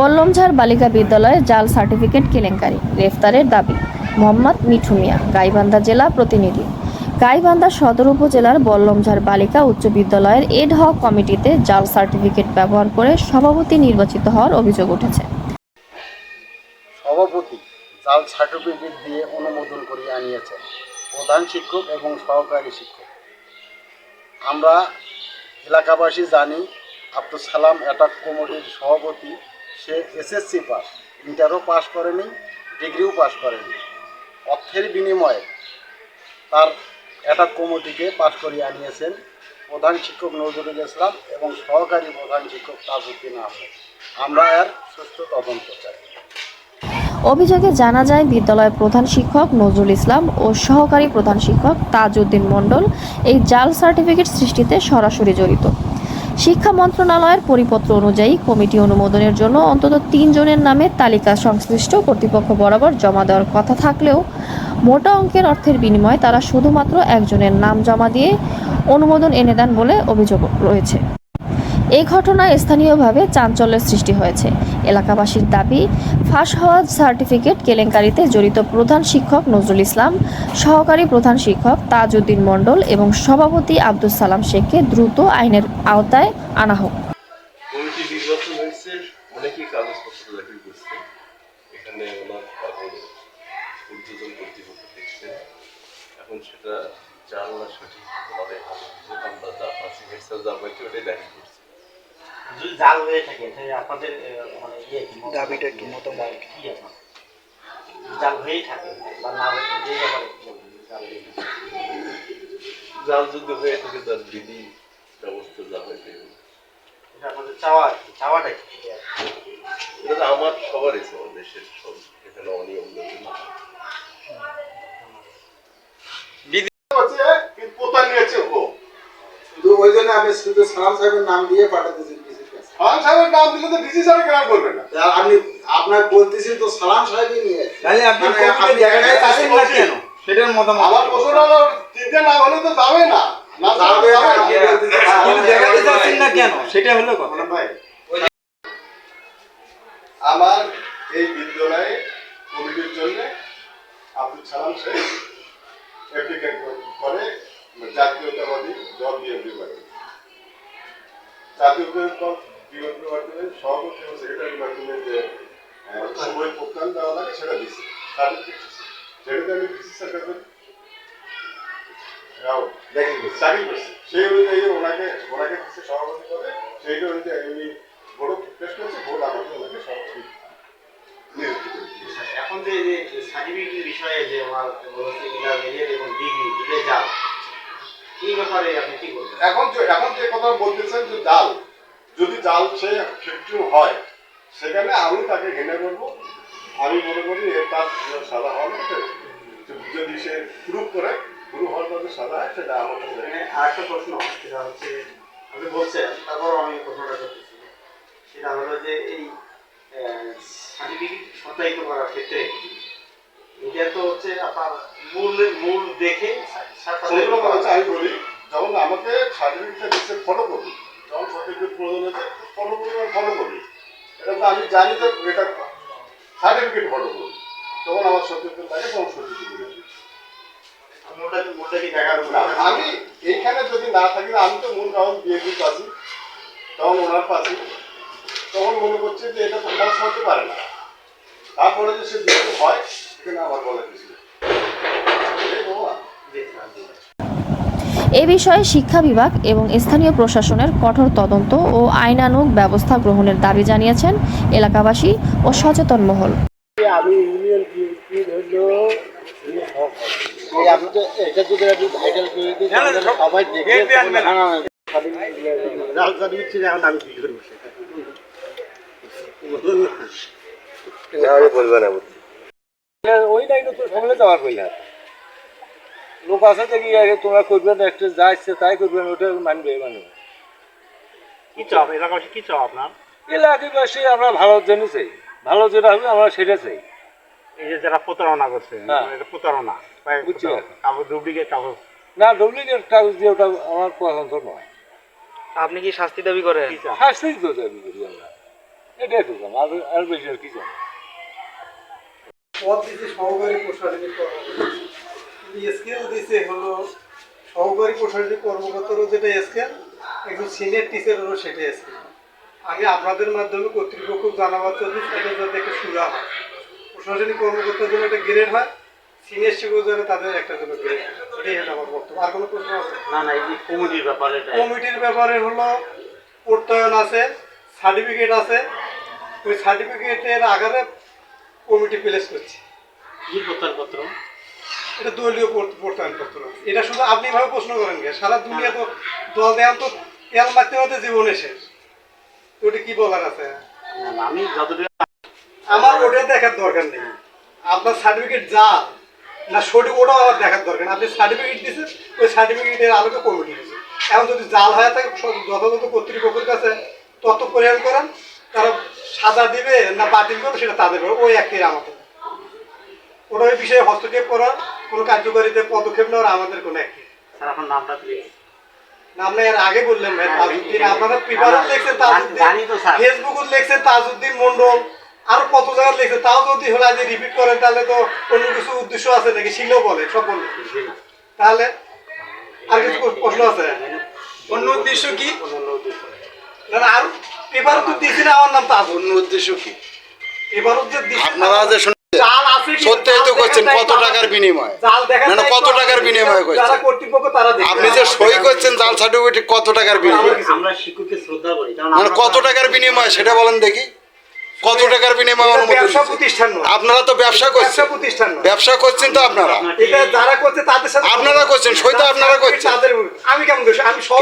বল্লমঝাড় বালিকা বিদ্যালয়ে জাল সার্টিফিকেট কেলেঙ্কারি, গ্রেফতারের দাবি, মোহাম্মদ মিঠু মিয়া, গাইবান্ধা জেলা প্রতিনিধি। গাইবান্ধা সদর উপজেলার বল্লমঝাড় বালিকা উচ্চ বিদ্যালয়ের এড হক কমিটিতে জাল সার্টিফিকেট ব্যবহার করে সভাপতি নির্বাচিত হওয়ার অভিযোগ উঠেছে। সভাপতি জাল সার্টিফিকেট দিয়ে অনুমোদন করিয়ে আনিয়েছেন প্রধান শিক্ষক এবং সহকারী শিক্ষক। আমরা এলাকাবাসী জানি আব্দুল সালাম অ্যাটাক কমিটির সভাপতি সে এসএসসি পাস, ইন্টারও পাস করেনি, ডিগ্রিও পাস করেনি। অর্থের বিনিময়ে তার অ্যাটাক কমিটিকে পাশ করিয়ে আনিয়েছেন প্রধান শিক্ষক নজরুল ইসলাম এবং সহকারী প্রধান শিক্ষক তাজউদ্দিন আহমেদ। আমরা এর সুস্থ তদন্ত চাই। অভিযোগে জানা যায়, বিদ্যালয়ের প্রধান শিক্ষক নজরুল ইসলাম ও সহকারী প্রধান শিক্ষক তাজউদ্দিন মণ্ডল এই জাল সার্টিফিকেট সৃষ্টিতে সরাসরি জড়িত। শিক্ষা মন্ত্রণালয়ের পরিপত্র অনুযায়ী কমিটি অনুমোদনের জন্য অন্তত তিনজনের নামে তালিকা সংশ্লিষ্ট কর্তৃপক্ষ বরাবর জমা দেওয়ার কথা থাকলেও মোটা অঙ্কের অর্থের বিনিময়ে তারা শুধুমাত্র একজনের নাম জমা দিয়ে অনুমোদন এনে দেন বলে অভিযোগ রয়েছে। এই ঘটনায় স্থানীয়ভাবে চাঞ্চল্যের সৃষ্টি হয়েছে। এলাকাবাসীর দাবি, ফাঁস হওয়া সার্টিফিকেট কেলেঙ্কারিতে জড়িত প্রধান শিক্ষক নজরুল ইসলাম, সহকারী প্রধান শিক্ষক তাজউদ্দিন মণ্ডল এবং সভাপতি আব্দুল সালাম শেখকে দ্রুত আইনের আওতায় আনা হোক। সেটা ওনাদের আমরা যা যা ওটাই দাখিল করছি। যদি জাল হয়ে থাকে তাহলে আপনাদের মানে ইয়ে কি দাবিটা কি, মতামত? কি? আপনার জাল হয়েই থাকে বা না হয়ে থাকে, এই ব্যাপারে জাল থাকে। জাল যদি হয়ে থাকে তার বিধি ব্যবস্থা যা হয় এটা আপনাদের চাওয়া আর কি, চাওয়াটা কি? এটা তো আমার সবার দেশের সব এখানে অনিয়ম যাতে না হয়। শুধু ওই জন্য আমি শুধু সালাম সাহেবের নাম দিয়ে পাঠাতেছি। খান সাহেবের নাম দিলে তো ডিসি সাহেব কেন করবে না। আপনি আপনার বলতেছি তো সালাম সাহেবই নিয়ে। তাহলে আপনি মানে আপনি জায়গাটায় আসেন না কেন? সেটার মতামত আমার প্রশ্ন হলো তিনটে না হলে তো যাবে না। না যাবে না, কিন্তু জায়গাতে যাচ্ছেন না কেন? সেটা হলো কথা। ভাই আমার এই বিদ্যালয়ে কমিটির জন্য আব্দুল সালাম শেখ অ্যাপ্লিকেন্ট করে জাতীয়তাবাদী দল বিএনপি পার্টি জাতীয়তাবাদী দল বিএনপি সভাপতি এবং সেক্রেটারি পার্টির যে সময় প্রত্যান দেওয়া লাগে সেটা দিচ্ছে। সেটাতে আমি ডিসি স্যার তো। চাকরি করছে। সেই অনুযায়ী ওনাকে ওনাকে দিচ্ছে সভাপতি করে সেইটা অনুযায়ী উনি ভোট পেশ করছে ভোট আমাকে ওনাকে সভাপতি নিযুক্ত করে দিয়েছে। এখন যে বিষয়ে যে আমার এবং ডিগ্রি দুটোই জাল এই ব্যাপারে আপনি কি বলবেন? এখন যে এখন যে কথা বলতেছেন যে জাল যদি জাল সে ফিফটিন হয় সেখানে আমি তাকে ঘৃণা করব। আমি মনে করি এর তার সাদা মধ্যে যদি সে প্রুভ করে প্রুভ হওয়ার মধ্যে সাদা হয় সেটা আমার কাছে এখানে আরেকটা প্রশ্ন সেটা হচ্ছে আপনি বলছেন তারপরও আমি প্রশ্নটা করতেছি। সেটা হলো যে এই সার্টিফিকেট সত্যায়িত করার ক্ষেত্রে এটা তো হচ্ছে আপনার মূল মূল দেখে আমি বলি যখন আমাকে সার্টিফিকেটটা দিচ্ছে ফটো কপি যখন সার্টিফিকেট প্রয়োজন ফটো কপি আর ফটো কপি এটা তো আমি জানি তো এটা সার্টিফিকেট ফটো কপি তখন আমার সত্যিত্ব লাগে তখন দেখা আমি এইখানে যদি না থাকি আমি তো মূল কারণ বিএনপির পাচ্ছি তখন ওনার পাচ্ছি তখন মনে করছে যে এটা তো হতে পারে না। তারপরে যে সে হয় সেখানে আমার বলার কিছু নেই। এ বিষয়ে শিক্ষা বিভাগ এবং স্থানীয় প্রশাসনের কঠোর তদন্ত ও আইনানুগ ব্যবস্থা গ্রহণের দাবি জানিয়েছেন এলাকাবাসী ও সচেতন মহল। আমি ইউনিয়ন হ্যাঁ, বলুন না। ওই লাইনে তো সামনে যাওয়ার কই লোক আছে দেখি আগে তোমরা করবেন একটা যা ইচ্ছে তাই করবেন ওটা মানবে মানুষ কি চাপ? এলাকাবাসী কি চাপ আপনার? এলাকাবাসী আমরা ভালো জন্য চাই। ভালো যেটা হবে আমরা সেটা চাই। এই যে যারা প্রতারণা করছে হ্যাঁ। এটা প্রতারণা। বুঝছি। কাগজ ডুপ্লিকেট কাগজ। না ডুপ্লিকেট কাগজ দিয়ে ওটা আমার পছন্দ নয়। আপনি কি শাস্তি দাবি করেন? শাস্তি তো দাবি করি আমরা। এটাই তো আর আর বেশি আর কি জানো পদ দিচ্ছে সহকারী প্রশাসনিক কর্মকর্তা। স্কেল দিচ্ছে হলো সহকারী প্রশাসনিক কর্মকর্তারও যেটা স্কেল একজন সিনিয়র টিচারেরও সেটা স্কেল আমি আপনাদের মাধ্যমে কর্তৃপক্ষ জানাবার জন্য এটা যাতে একটা সুরা হয়। প্রশাসনিক কর্মকর্তার জন্য একটা গ্রেড হয় সিনিয়র শিক্ষক যারা তাদের একটা জন্য গ্রেড এটাই হলো আমার বক্তব্য। আর কোনো প্রশ্ন আছে? না না এই কমিটির ব্যাপারে কমিটির ব্যাপারে হলো প্রত্যয়ন আছে সার্টিফিকেট আছে। ওই সার্টিফিকেটের আকারে কমিটি প্লেস করছে। কি প্রত্যয়নপত্র? এটা দলীয় প্রত- প্রত্যয়নপত্র এটা শুধু আপনি ভাবে প্রশ্ন করেন গে সারা দুনিয়া তো দল দেওয়ান তো তেল মারতে মারতে জীবনে শেষ। ওটা কি বলার আছে? না, না, আমি যতটুকু আমার ওটা দেখার দরকার নেই। আপনার সার্টিফিকেট যা না সঠিক ওটাও আমার দেখার দরকার নেই। আপনি সার্টিফিকেট দিয়েছেন ওই সার্টিফিকেটের আলোকে কমিটি দিয়েছে। এখন যদি জাল হয়ে থাকে যথাযথ কর্তৃপক্ষের কাছে তথ্য পরিহার করেন তারা সাজা দিবে না বাতিল করবে সেটা তাদের ওই একই আমাদের। বিষয়ে হস্তক্ষেপ কোনো কার্যকারিতা পদক্ষেপ নেওয়ার আমাদের কোনো একই স্যার আপনার নামটা প্লিজ না, এর আগে বললেন ভাই তাজউদ্দিন। আপনারা পেপারও লিখছেন তাজউদ্দিন জানি তো স্যার। ফেসবুকও লিখছেন তাজউদ্দিন মন্ডল আরও কত জায়গায় লিখছেন। তাও যদি হলো আজ রিপিট করেন তাহলে তো অন্য কিছু উদ্দেশ্য আছে নাকি? শিলেও বলে সব তাহলে আর কিছু প্রশ্ন- আছে? অন্য উদ্দেশ্য কি? না না আর পেপারও তো দিয়েছি না আমার নাম তাজ অন্য উদ্দেশ্য কি? পেপারও যে আপনারা যে শুনে জাল আছে কি সত্যিই তো জাল করছেন দেখার কত দায়িত্ব টাকার বিনিময়ে। জাল দেখার না, না, কত টাকার বিনিময়ে করছেন? যারা কর্তৃপক্ষ তারা দেখবে। আপনি যে সই করছেন জাল সার্টিফিকেট কত টাকার বিনিময়ে? আমরা শিক্ষককে শ্রদ্ধা করি কারণ মানে কত টাকার বিনিময়ে? সেটা বলেন দেখি। কত টাকার বিনিময়ে অনুমতি ব্যবসা প্রতিষ্ঠান আপনারা তো ব্যবসা ব্যবসা করছেন। প্রতিষ্ঠান ব্যবসা করছেন তো আপনারা। এটা যারা করছে তাদের সাথে আপনারা করছেন, সই তো আপনারা করছেন। তাদের আমি কেমন আমি সব